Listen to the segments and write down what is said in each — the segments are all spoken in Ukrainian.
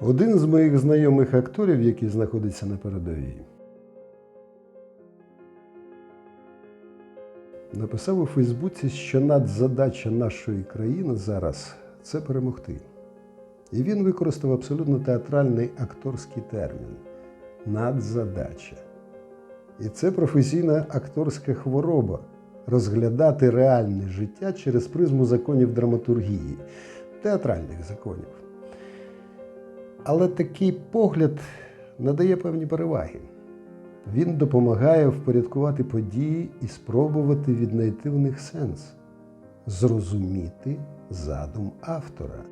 Один з моїх знайомих акторів, який знаходиться на передовій, написав у Фейсбуці, що надзадача нашої країни зараз це перемогти. І він використав абсолютно театральний акторський термін надзадача. І це професійна акторська хвороба розглядати реальне життя через призму законів драматургії, театральних законів. Але такий погляд надає певні переваги. Він допомагає впорядкувати події і спробувати віднайти в них сенс, зрозуміти задум автора.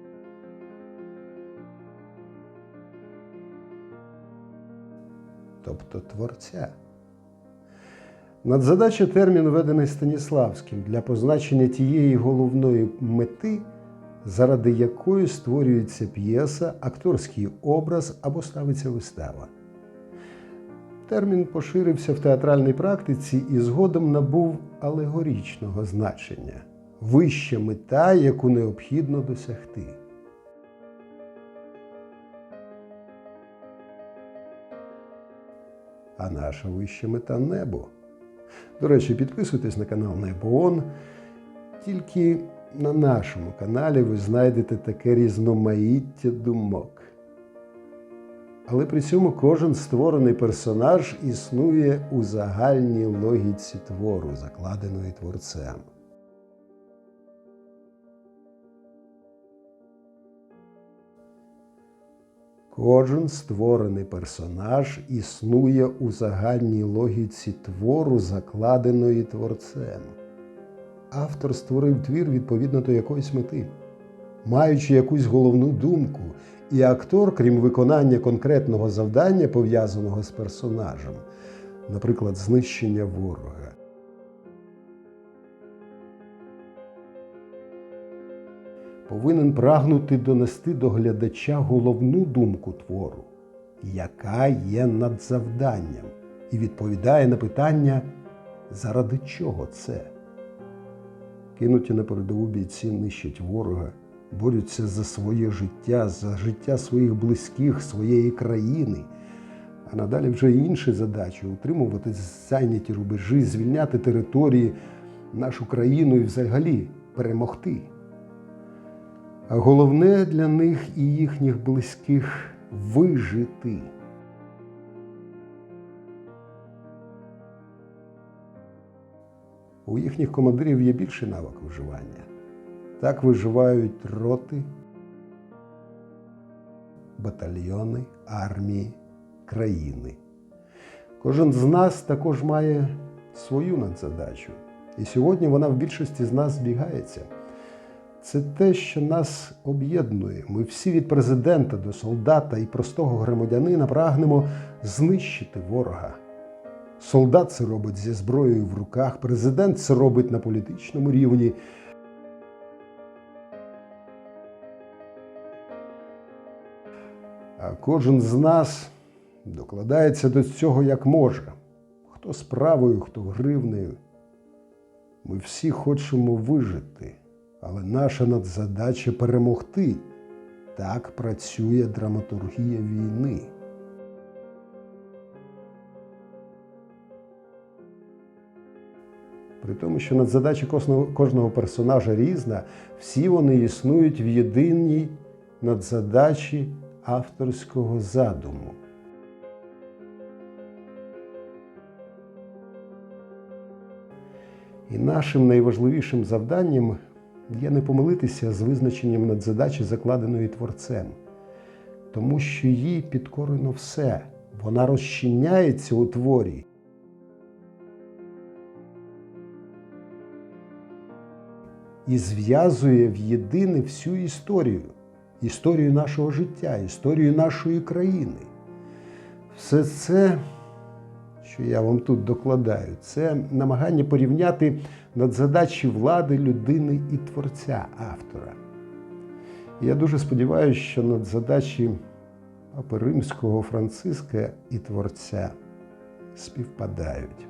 Тобто творця. Надзадача термін введений Станіславським для позначення тієї головної мети, заради якої створюється п'єса, акторський образ або ставиться вистава. Термін поширився в театральній практиці і згодом набув алегорічного значення вища мета, яку необхідно досягти. А наша вища мета небо. До речі, підписуйтесь на канал Небоон. Тільки на нашому каналі ви знайдете таке різноманіття думок. Але при цьому кожен створений персонаж існує у загальній логіці твору, закладеної творцем. Кожен створений персонаж існує у загальній логіці твору, закладеної творцем. Автор створив твір відповідно до якоїсь мети, маючи якусь головну думку, і актор, крім виконання конкретного завдання, пов'язаного з персонажем, наприклад, знищення ворога. повинен прагнути донести до глядача головну думку твору, яка є надзавданням, і відповідає на питання, заради чого це. Кинуті на передову бійці нищать ворога, борються за своє життя, за життя своїх близьких, своєї країни. А надалі вже інші задачі утримувати зайняті рубежі, звільняти території, нашу країну і взагалі перемогти. А головне для них і їхніх близьких вижити. У їхніх командирів є більший навик виживання. Так виживають роти, батальйони, армії, країни. Кожен з нас також має свою надзадачу. І сьогодні вона в більшості з нас збігається. Це те, що нас об'єднує. Ми всі від президента до солдата і простого громадянина прагнемо знищити ворога. Солдат це робить зі зброєю в руках, президент це робить на політичному рівні. А кожен з нас докладається до цього як може. Хто справою, хто гривнею. Ми всі хочемо вижити. Але наша надзадача перемогти. Так працює драматургія війни. При тому, що надзадача кожного, персонажа різна, всі вони існують в єдиній надзадачі авторського задуму. І нашим найважливішим завданням є не помилитися з визначенням надзадачі, закладеної творцем, тому що їй підкорено все, вона розчиняється у творі. І зв'язує в єдине всю історію, історію нашого життя, історію нашої країни. Все це, що я вам тут докладаю, це намагання порівняти надзадачі влади, людини і творця автора. Я дуже сподіваюся, що надзадачі Папи Римського Франциска і творця співпадають.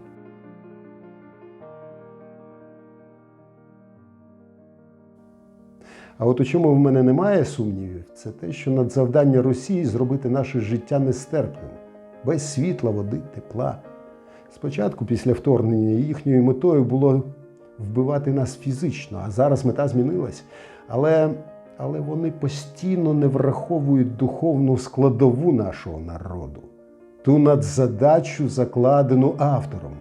А от у чому в мене немає сумнівів, це те, що надзавдання Росії зробити наше життя нестерпним, без світла, води, тепла. Спочатку, після вторгнення, їхньою метою було вбивати нас фізично, а зараз мета змінилась. Але, але вони постійно не враховують духовну складову нашого народу, ту надзадачу, закладену автором.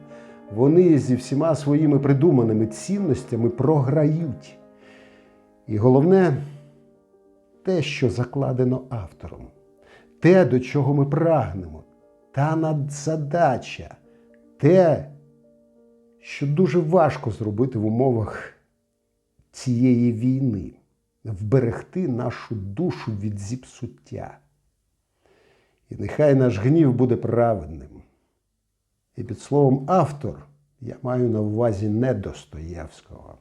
Вони зі всіма своїми придуманими цінностями програють. І головне те, що закладено автором, те, до чого ми прагнемо, та надзадача, те, що дуже важко зробити в умовах цієї війни, вберегти нашу душу від зіпсуття. І нехай наш гнів буде праведним. І під словом автор я маю на увазі не Достоєвського.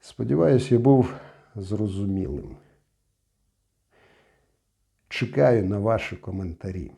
Сподіваюсь, я був зрозумілим. Чекаю на ваші коментарі.